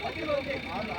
我就说给你拿着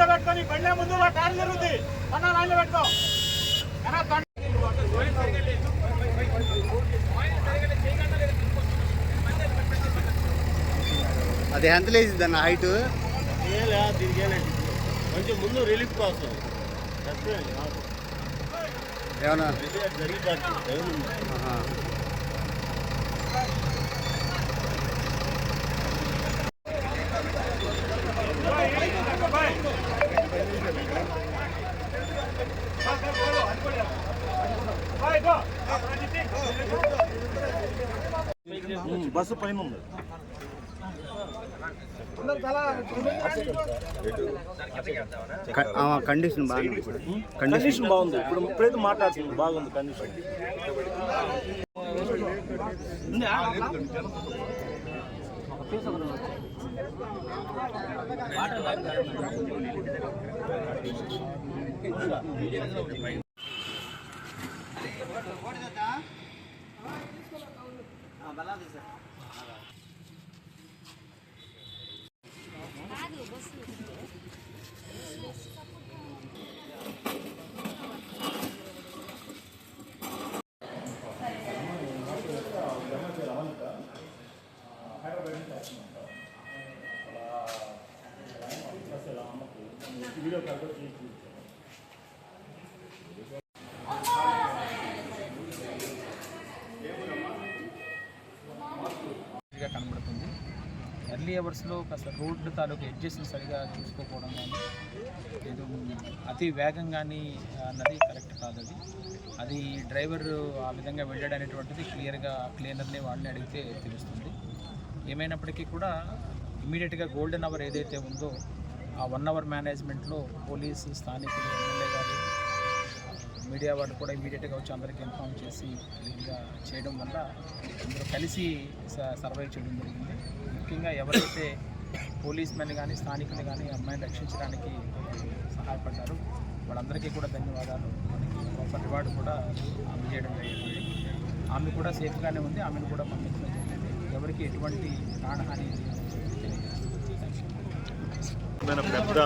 లైన్లో పెట్టుకొని బండి ముందు టైం జరుగుతుంది బండ్ల లైన్లో పెట్టుకో. అది ఎంత లేచింది అన్న హైట్? కొంచెం ముందు రిలీఫ్ కాదు. ఏమన్నా? బస్సు పైన ఉంది క- ఆ, కండిషన్ బాగా కండిషన్ కండిషన్ బాగుంది ఇప్పుడు ఇప్పుడైతే మాట్లాడుతుంది బాగుంది కండిషన్ గా 干啥子？ఎర్లీ అవర్స్లో కాస్త రోడ్డు తాలూకు ఎడ్జెస్ని సరిగా చూసుకోకపోవడం కానీ లేదు అతి వేగం కానీ అన్నది కరెక్ట్ కాదు అది. అది డ్రైవర్ ఆ విధంగా వెళ్ళాడు అనేటువంటిది క్లియర్గా క్లీనర్ని వాళ్ళని అడిగితే తెలుస్తుంది. ఏమైనప్పటికీ కూడా ఇమీడియట్గా గోల్డెన్ అవర్ ఏదైతే ఉందో ఆ వన్ అవర్ మేనేజ్మెంట్లో పోలీసు స్థానికులు మీడియా వాళ్ళు కూడా ఇమీడియట్గా వచ్చి అందరికీ ఇన్ఫామ్ చేసి క్లీన్గా చేయడం వల్ల అందరూ కలిసి స- సర్వైవ్ చేయడం జరిగింది. ముఖ్యంగా ఎవరైతే పోలీస్ మెన్ కానీ స్థానికులు కానీ అమ్మాయిని రక్షించడానికి సహాయపడ్డారు వాళ్ళందరికీ కూడా ధన్యవాదాలు. మనకి గొప్ప రివార్డు కూడా అందజేయడం జరిగింది. ఆమె కూడా సేఫ్గానే ఉంది. ఆమెను కూడా పంపించడం జరిగింది. ఎవరికి ఎటువంటి ప్రాణహాని పెద్ద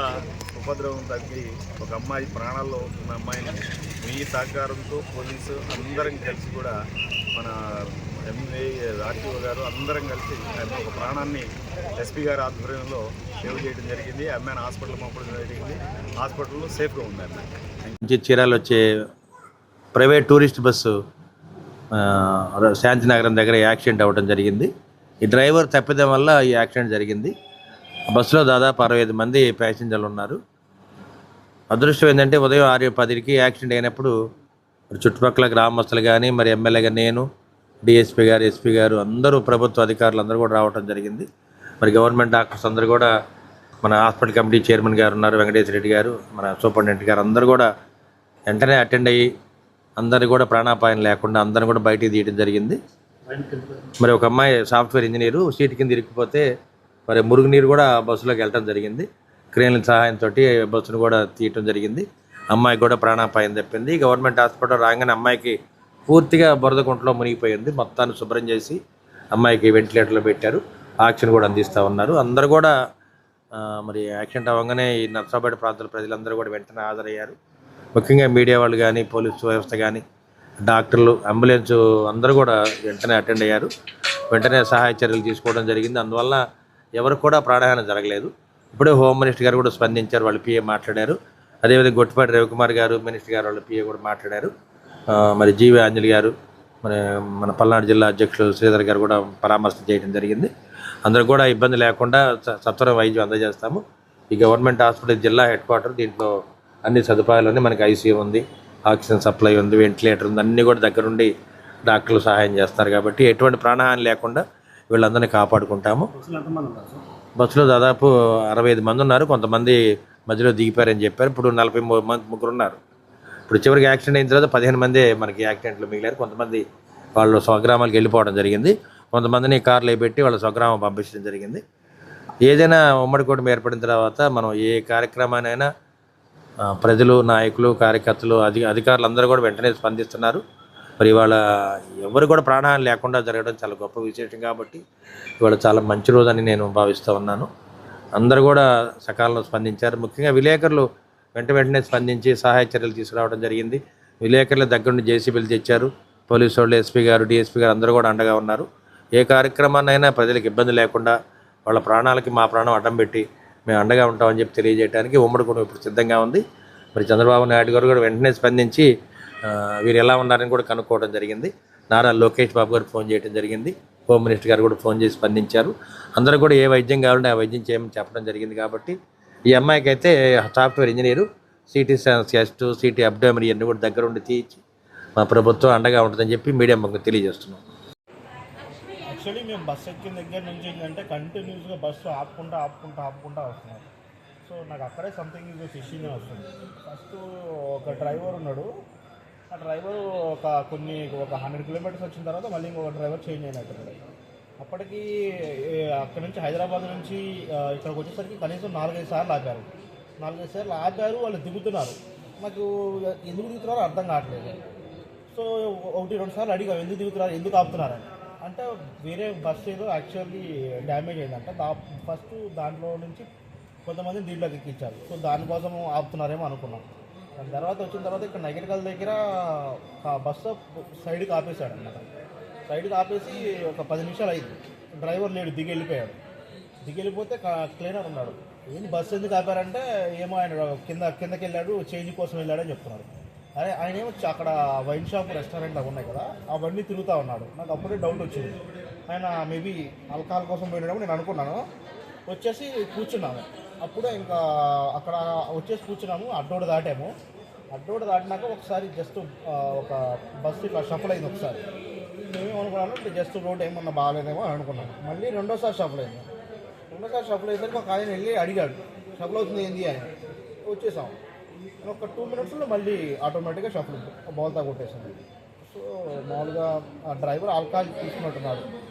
ఉపద్రవం తగ్గి ఒక అమ్మాయి ప్రాణాల్లో ఉన్న అమ్మాయిని మీ సహకారంతో పోలీసు అందరం కలిసి కూడా మన ఎంఏ ఆర్టీఓ గారు అందరం కలిసి ఆమె ఒక ప్రాణాన్ని ఎస్పీ గారి ఆధ్వర్యంలో సేవ్ చేయడం జరిగింది. అమ్మాయిని హాస్పిటల్ పంపడం జరిగింది. హాస్పిటల్లో సేఫ్గా ఉంది అమ్మాయి నుంచి వచ్చే ప్రైవేట్ టూరిస్ట్ బస్సు శాంతినగరం దగ్గర యాక్సిడెంట్ అవ్వడం జరిగింది. ఈ డ్రైవర్ తప్పిదం వల్ల ఈ యాక్సిడెంట్ జరిగింది. బస్సులో దాదాపు అరవై ఐదు మంది ప్యాసింజర్లు ఉన్నారు. అదృష్టం ఏంటంటే ఉదయం ఆరు పదికి యాక్సిడెంట్ అయినప్పుడు మరి చుట్టుపక్కల గ్రామస్తులు కానీ మరి ఎమ్మెల్యే గారు నేను డిఎస్పీ గారు ఎస్పీ గారు అందరూ ప్రభుత్వ అధికారులు అందరూ కూడా రావడం జరిగింది. మరి గవర్నమెంట్ డాక్టర్స్ అందరూ కూడా మన హాస్పిటల్ కమిటీ చైర్మన్ గారు ఉన్నారు వెంకటేశ్వర రెడ్డి గారు మన సూపరింటెండెంట్ గారు అందరూ కూడా వెంటనే అటెండ్ అయ్యి అందరు కూడా ప్రాణాపాయం లేకుండా అందరూ కూడా బయటికి తీయడం జరిగింది. మరి ఒక అమ్మాయి సాఫ్ట్వేర్ ఇంజనీరు సీట్ కింద ఇరిక్కిపోతే మరి మురుగునీరు కూడా బస్సులోకి వెళ్ళటం జరిగింది. క్రేన్ల సహాయంతో బస్సును కూడా తీయటం జరిగింది. అమ్మాయికి కూడా ప్రాణాపాయం తప్పింది. గవర్నమెంట్ హాస్పిటల్ రాగానే అమ్మాయికి పూర్తిగా బురద గుంటలో మునిగిపోయింది. మొత్తాన్ని శుభ్రం చేసి అమ్మాయికి వెంటిలేటర్లు పెట్టారు. ఆక్సిజన్ కూడా అందిస్తూ ఉన్నారు. అందరూ కూడా మరి యాక్సిడెంట్ అవ్వగానే ఈ నర్సాపేట ప్రాంతాల ప్రజలందరూ కూడా వెంటనే హాజరయ్యారు. ముఖ్యంగా మీడియా వాళ్ళు కానీ పోలీసు వ్యవస్థ కానీ డాక్టర్లు అంబులెన్స్ అందరూ కూడా వెంటనే అటెండ్ అయ్యారు. వెంటనే సహాయ చర్యలు తీసుకోవడం జరిగింది. అందువల్ల ఎవరికి కూడా ప్రాణహాని జరగలేదు. ఇప్పుడే హోమ్ మినిస్టర్ గారు కూడా స్పందించారు వాళ్ళు పిఏ మాట్లాడారు. అదేవిధంగా గొట్టిపాటి రవికుమార్ గారు మినిస్టర్ గారు వాళ్ళ పిఏ కూడా మాట్లాడారు. మరి జీవి ఆంజలి గారు మరి మన పల్నాడు జిల్లా అధ్యక్షులు శ్రీధర్ గారు కూడా పరామర్శ చేయడం జరిగింది. అందరూ కూడా ఇబ్బంది లేకుండా సత్వర వైద్యం అందజేస్తాము. ఈ గవర్నమెంట్ హాస్పిటల్ జిల్లా హెడ్ క్వార్టర్ దీంట్లో అన్ని సదుపాయాలు మనకి ఐసీయూ ఉంది ఆక్సిజన్ సప్లై ఉంది వెంటిలేటర్ ఉంది అన్నీ కూడా దగ్గరుండి డాక్టర్లు సహాయం చేస్తారు కాబట్టి ఎటువంటి ప్రాణహాని లేకుండా వీళ్ళందరినీ కాపాడుకుంటాము. బస్సులో దాదాపు అరవై ఐదు మంది ఉన్నారు. కొంతమంది మధ్యలో దిగిపోయారని చెప్పారు. ఇప్పుడు నలభై మూడు మంది ముగ్గురు ఉన్నారు. ఇప్పుడు చివరికి యాక్సిడెంట్ అయిన తర్వాత పదిహేను మంది మనకి యాక్సిడెంట్లు మిగిలారు. కొంతమంది వాళ్ళు స్వగ్రామాలకు వెళ్ళిపోవడం జరిగింది. కొంతమందిని కార్లు పెట్టి వాళ్ళ స్వగ్రామం పంపించడం జరిగింది. ఏదైనా ఉమ్మడి కూటమి ఏర్పడిన తర్వాత మనం ఏ కార్యక్రమానైనా ప్రజలు నాయకులు కార్యకర్తలు అధి అధికారులు అందరూ కూడా వెంటనే స్పందిస్తున్నారు. మరి ఇవాళ ఎవరు కూడా ప్రాణాలు లేకుండా జరగడం చాలా గొప్ప విశేషం కాబట్టి ఇవాళ చాలా మంచి రోజు అని నేను భావిస్తూ ఉన్నాను. అందరూ కూడా సకాలంలో స్పందించారు. ముఖ్యంగా విలేకరులు వెంట వెంటనే స్పందించి సహాయ చర్యలు తీసుకురావడం జరిగింది. విలేకరుల దగ్గర నుండి జేసీబీలు తెచ్చారు. పోలీసు వాళ్ళు ఎస్పీ గారు డిఎస్పీ గారు అందరూ కూడా అండగా ఉన్నారు. ఏ కార్యక్రమాన్నైనా ప్రజలకు ఇబ్బంది లేకుండా వాళ్ళ ప్రాణాలకి మా ప్రాణం అడ్డం పెట్టి మేము అండగా ఉంటామని చెప్పి తెలియజేయడానికి ఉమ్మడి కూడా ఇప్పుడు సిద్ధంగా ఉంది. మరి చంద్రబాబు నాయుడు గారు కూడా వెంటనే స్పందించి వీరు ఎలా ఉన్నారని కూడా కనుక్కోవడం జరిగింది. నారా లోకేష్ బాబు గారు ఫోన్ చేయడం జరిగింది. హోమ్ మినిస్టర్ గారు కూడా ఫోన్ చేసి స్పందించారు. అందరూ కూడా ఏ వైద్యం కావాలంటే ఆ వైద్యం చేయమని చెప్పడం జరిగింది కాబట్టి ఈ అమ్మాయికి అయితే software engineer CT test CT abdomen ఇవన్నీ కూడా దగ్గర ఉండి తీయించి మా ప్రభుత్వం అండగా ఉంటుందని చెప్పి మీడియా మాకు తెలియజేస్తున్నాం. యాక్చువల్లీ మేము బస్సు ఎక్కిన దగ్గర నుంచి ఏంటంటే కంటిన్యూస్గా బస్సు ఆపుకుంటా ఆపుకుంటా ఆపుకుంటా వస్తున్నాం. సో నాకు అక్కడే సంథింగ్ ఇది ఫిషింగ్ వస్తుంది. ఫస్ట్ ఒక డ్రైవర్ ఉన్నాడు. ఆ డ్రైవర్ ఒక కొన్ని ఒక హండ్రెడ్ కిలోమీటర్స్ వచ్చిన తర్వాత మళ్ళీ ఇంకొక డ్రైవర్ చేంజ్ అయినట్టు అప్పటికి అక్కడ నుంచి హైదరాబాద్ నుంచి ఇక్కడికి వచ్చేసరికి కనీసం నాలుగైదు సార్లు ఆపారు. నాలుగైదు సార్లు ఆపారు వాళ్ళు దిగుతున్నారు. నాకు ఎందుకు దిగుతున్నారో అర్థం కావట్లేదు. సో ఒకటి రెండు సార్లు అడిగాం ఎందుకు దిగుతున్నారు ఎందుకు ఆపుతున్నారని అంటే వేరే బస్సు ఏదో యాక్చువల్లీ డ్యామేజ్ అయిందంట. దా ఫస్ట్ దాంట్లో నుంచి కొంతమంది దీంట్లోకి ఎక్కించారు. సో దానికోసం ఆపుతున్నారేమో అనుకున్నాం. దాని తర్వాత వచ్చిన తర్వాత ఇక్కడ నగరికల్ దగ్గర బస్సు సైడ్కి ఆపేశాడు అన్నమాట సైడ్కి ఆపేసి ఒక పది నిమిషాలు అయింది. డ్రైవర్ లేడు దిగి వెళ్ళిపోయాడు దిగి వెళ్ళిపోతే క్లీనర్ ఉన్నాడు. ఏంటి బస్సు ఎందుకు ఆపారంటే ఏమో ఆయన కింద కిందకి వెళ్ళాడు చేంజ్ కోసం వెళ్ళాడని చెప్తున్నారు. అరే ఆయన ఏమో అక్కడ వైన్ షాప్ రెస్టారెంట్ అవి ఉన్నాయి కదా అవన్నీ తిరుగుతూ ఉన్నాడు. నాకు అప్పుడే డౌట్ వచ్చింది. ఆయన మేబీ ఆల్కహాల్ కోసం పోయినాడు నేను అనుకున్నాను. వచ్చేసి కూర్చున్నాను. అప్పుడు ఇంకా అక్కడ వచ్చేసి కూర్చున్నాము అడ్డోడు దాటాము. అడ్డోడు దాటినాక ఒకసారి జస్ట్ ఒక బస్సు ఇట్లా షఫల్ అయింది ఒకసారి. మేమేమనుకున్నాను జస్ట్ రోడ్ ఏమన్నా బాగాలేదేమో అని అనుకున్నాను మళ్ళీ రెండోసారి షఫల్ అయింది. రెండోసారి షఫల్ అయ్యేసరికి ఒక ఆయన వెళ్ళి అడిగాడు షఫల్ అవుతుంది ఏంది? అని. వచ్చేసాం. ఒక టూ మినిట్స్లో మళ్ళీ ఆటోమేటిక్గా షఫల్ బాల్తా కొట్టేసింది సో మామూలుగా ఆ డ్రైవర్ ఆల్కహాల్ తీసుకున్నట్టున్నాడు.